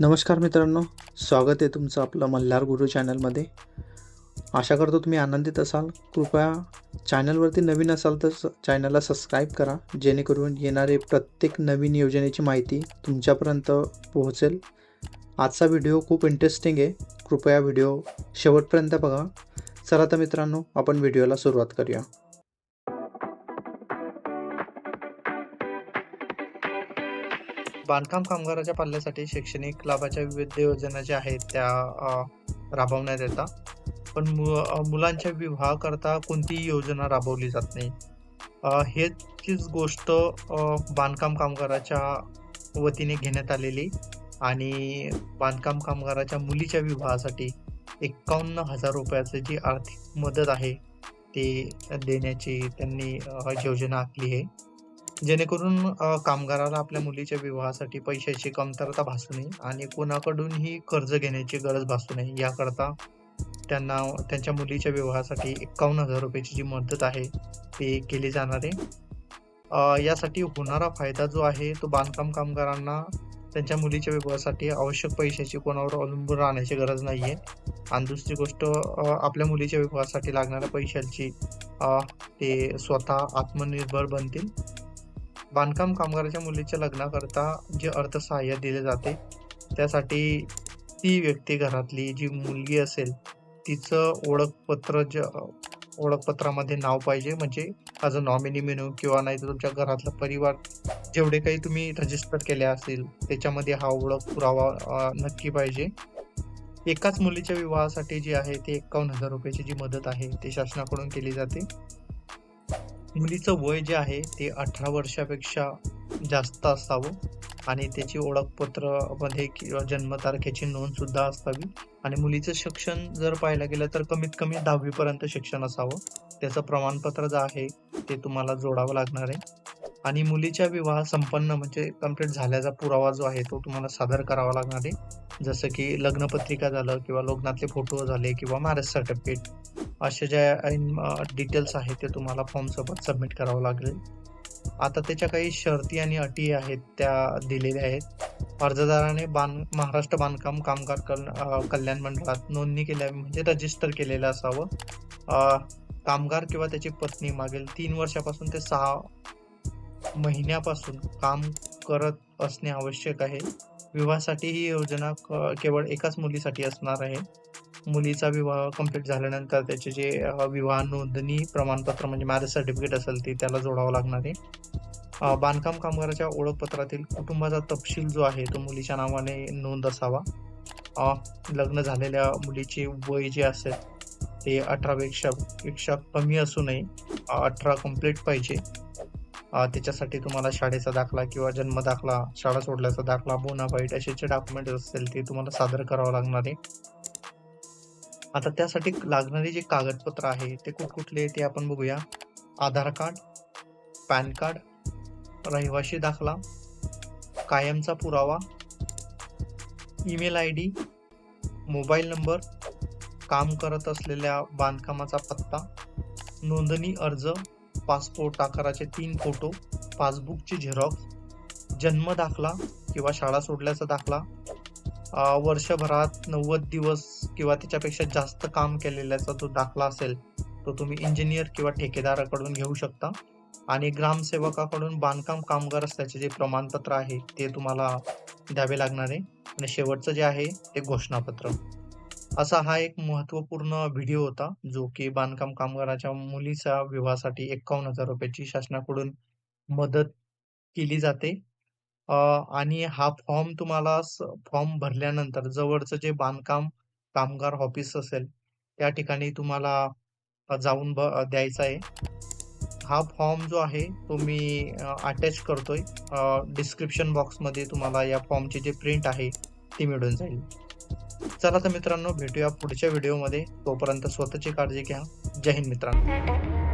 नमस्कार मित्रांनो स्वागत आहे तुमचं आपलं मल्हार गुरु चॅनलमध्ये. आशा करतो तुम्ही आनंदित असाल. कृपया चॅनलवरती नवीन असाल तर स- चॅनलला सबस्क्राईब करा जेणेकरून येणारे प्रत्येक नवीन योजनेची माहिती तुमच्यापर्यंत पोहोचेल. आजचा व्हिडिओ खूप इंटरेस्टिंग आहे. कृपया व्हिडिओ शेवटपर्यंत बघा. चला तर मित्रांनो आपण व्हिडिओला सुरुवात करूया. बांधकाम कामगाराच्या पाल्यासाठी शैक्षणिक लाभाच्या विविध योजना ज्या आहेत त्या राबवण्यात येतात. पण मु मुलांच्या विवाहाकरता कोणतीही योजना राबवली जात नाही. हेचीच गोष्ट बांधकाम कामगाराच्या वतीने घेण्यात आलेली आणि बांधकाम कामगाराच्या मुलीच्या विवाहासाठी एकावन्न हजार रुपयाची जी आर्थिक मदत आहे ते देण्याची त्यांनी योजना आखली आहे. जेणेकरून अ, कामगाराला आपल्या मुलीच्या विवाहासाठी पैशाची कमतरता भासू नये आणि कोणाकडूनही कर्ज घेण्याची गरज भासू नये. याकरता त्यांना त्यांच्या मुलीच्या विवाहासाठी एकावन्न हजार रुपयाची जी मदत आहे ती केली जाणार आहे. अ, यासाठी होणारा फायदा जो आहे तो बांधकाम कामगारांना त्यांच्या मुलीच्या विवाहासाठी आवश्यक पैशाची कोणावर अवलंबून राहण्याची गरज नाही आहे आणि दुसरी गोष्ट अ, आपल्या मुलीच्या विवाहासाठी लागणाऱ्या पैशांची अ, ते स्वतः आत्मनिर्भर बनतील. बांधकाम कामगाराच्या मुलीच्या लग्नाकरता जे अर्थसहाय्य दिले जाते त्यासाठी ती व्यक्ती घरातली जी मुलगी असेल तिचं ओळखपत्र ज ओळखपत्रामध्ये नाव पाहिजे. म्हणजे ॲज अ नॉमिनी मेनू किंवा नाही तर तुमच्या घरातला परिवार जेवढे काही तुम्ही रजिस्टर केले असेल त्याच्यामध्ये हा ओळख पुरावा नक्की पाहिजे. एकाच मुलीच्या विवाहासाठी जी आहे ते एकावन्न हजार रुपयाची जी मदत आहे ते शासनाकडून केली जाते. मुलीचं वय जे आहे ते अठरा वर्षापेक्षा जास्त असावं. आणि त्याची ओळखपत्रमध्ये किंवा जन्मतारखेची नोंद सुद्धा असावी. आणि मुलीचं शिक्षण जर पाहायला गेलं तर कमीत कमी दहावीपर्यंत शिक्षण असावं. त्याचं प्रमाणपत्र जे आहे ते तुम्हाला जोडावं लागणार आहे. आणि मुलीच्या विवाह संपन्न म्हणजे कंप्लीट झाल्याचा पुरावा जो आहे तो तुम्हाला सादर करावा लागणार आहे. जसं की लग्नपत्रिका झालं किंवा लग्नातले फोटो झाले किंवा मॅरेज सर्टिफिकेट असे ज्या डिटेल्स आहेत ते तुम्हाला फॉर्मसोबत सबमिट करावं लागेल. आता त्याच्या काही शर्ती आणि अटी आहेत त्या दिलेल्या आहेत. अर्जदाराने बांध महाराष्ट्र बांधकाम कामगार कल्याण मंडळात नोंदणी केल्या म्हणजे रजिस्टर केलेलं असावं. कामगार किंवा त्याची पत्नी मागील तीन वर्षापासून ते सहा महिन्यापासून काम करत असणे आवश्यक आहे. विवाहासाठी ही योजना क- केवळ एकाच मुलीसाठी असणार आहे. मुलीचा विवाह कंप्लीट झाल्यानंतर त्याचे जे विवाह नोंदणी प्रमाणपत्र म्हणजे मॅरेज सर्टिफिकेट असेल ते त्याला जोडावं लागणार आहे. बांधकाम कामगाराच्या ओळखपत्रातील कुटुंबाचा तपशील जो आहे तो मुलीच्या नावाने नोंद असावा. लग्न झालेल्या मुलीचे वय जे असेल ते अठरापेक्षा पेक्षा कमी असू नये. अठरा कंप्लीट पाहिजे. त्याच्यासाठी तुम्हाला शाळेचा दाखला किंवा जन्म दाखला शाळा सोडल्याचा दाखला बोनाफाईट असे जे डॉक्युमेंट असतील ते तुम्हाला सादर करावं लागणार आहे. आता त्यासाठी लागणारे जे कागदपत्र आहे ते कुठकुठले ते आपण बघूया. आधार कार्ड पॅन कार्ड रहिवाशी दाखला कायमचा पुरावा email I D mobile number काम करत असलेल्या बांधकामाचा पत्ता नोंदणी अर्ज पासपोर्ट आकाराचे तीन फोटो पासबुकची झेरॉक्स जन्म दाखला किंवा शाळा सोडल्याचा दाखला वर्षभरात नव्वद दिवस किंवा त्याच्यापेक्षा जास्त काम केलेल्याचा जो दाखला असेल तो तुम्ही इंजिनियर किंवा ठेकेदाराकडून घेऊ शकता. आणि ग्रामसेवकाकडून बांधकाम कामगार असल्याचे जे प्रमाणपत्र आहे ते तुम्हाला द्यावे लागणार आहे. आणि शेवटचं जे आहे ते घोषणापत्र. असा हा एक महत्त्वपूर्ण व्हिडिओ होता जो की बांधकाम कामगाराच्या मुलीच्या विवाहासाठी एकावन्न हजार रुपयाची शासनाकडून मदत केली जाते. आणि हा फॉर्म तुम्हाला फॉर्म भरल्यानंतर जवळचं जे बांधकाम कामगार ऑफिस असेल त्या ठिकाणी तुम्हाला जाऊन ब द्यायचा आहे. हा फॉर्म जो आहे तो मी अटॅच करतोय. डिस्क्रिप्शन बॉक्समध्ये तुम्हाला या फॉर्मची जे प्रिंट आहे ती मिळून जाईल. चला तर मित्रांनो भेटूया पुढच्या व्हिडिओमध्ये तोपर्यंत स्वतःची काळजी घ्या. जय हिंद मित्रांनो.